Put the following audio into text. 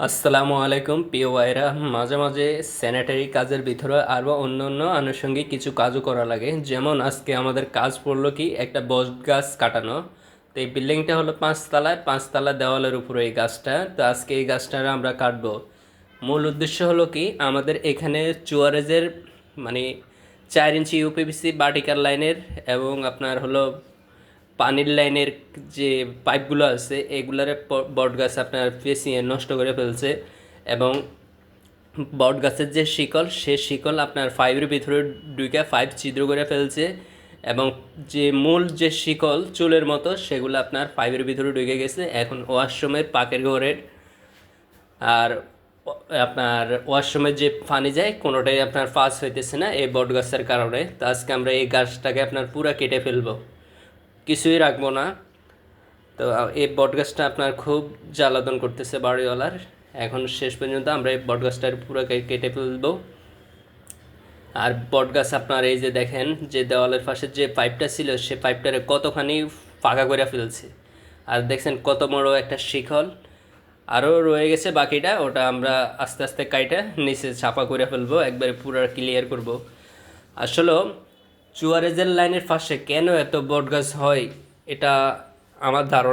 আসসালামু আলাইকুম, প্রিয় ভাইরা। মাঝে মাঝে স্যানিটারি কাজের ভিতরে আরও অন্য অন্য আনুষঙ্গিক কিছু কাজও করা লাগে। যেমন আজকে আমাদের কাজ পড়ল কি, একটা বস গাছ কাটানো। তো এই বিল্ডিংটা হলো পাঁচতলায়, পাঁচতলা দেওয়ালের উপরে এই গাছটা। তো আজকে এই গাছটা আমরা কাটবো। মূল উদ্দেশ্য হলো কি, আমাদের এখানে চুয়ারেজের মানে চার ইঞ্চি ইউপিভিসি ভার্টিক্যাল লাইনের এবং আপনার হলো পানির লাইনের যে পাইপগুলো আছে, এগুলার বট গাছ আপনার পেঁচিয়ে নষ্ট করে ফেলছে এবং বট গাছের যে শিকল, সে শিকল আপনার ফাইভের ভিতরে ঢুকে ফাইভ ছিদ্র করে ফেলছে এবং যে মূল যে শিকল চুলের মতো, সেগুলো আপনার ফাইভের ভিতরে ঢুকে গেছে। এখন ওয়াশরুমের পাকের ঘরের আর আপনার ওয়াশরুমের যে পানি যায়, কোনোটাই আপনার পাস হইতেছে না এই বট গাছের কারণে। তো আজকে আমরা এই গাছটাকে আপনার পুরো কেটে ফেলব। কিছুই রাখব না। তো এই বটগাছটা আপনার খুব জ্বালাতন করতেছে বাড়িওয়ালার। এখন শেষ পর্যন্ত আমরা এই বটগাছটার পুরো কেটে ফেলব। আর বটগাছ আপনার এই যে দেখেন, যে দেওয়ালের পাশে যে পাইপটা ছিল, সে পাইপটারে কতখানি ফাঁকা করে ফেলছে। আর দেখছেন কত বড় একটা শিখল। আরও রয়ে গেছে বাকিটা, ওটা আমরা আস্তে আস্তে কাইটা নিচে ছাপা করে ফেলব, একবারে পুরো ক্লিয়ার করব। আসলে চুয়ারেজের লাইনের পাশে কেন এত বটগাছ হয় এটা আমার ধারণা।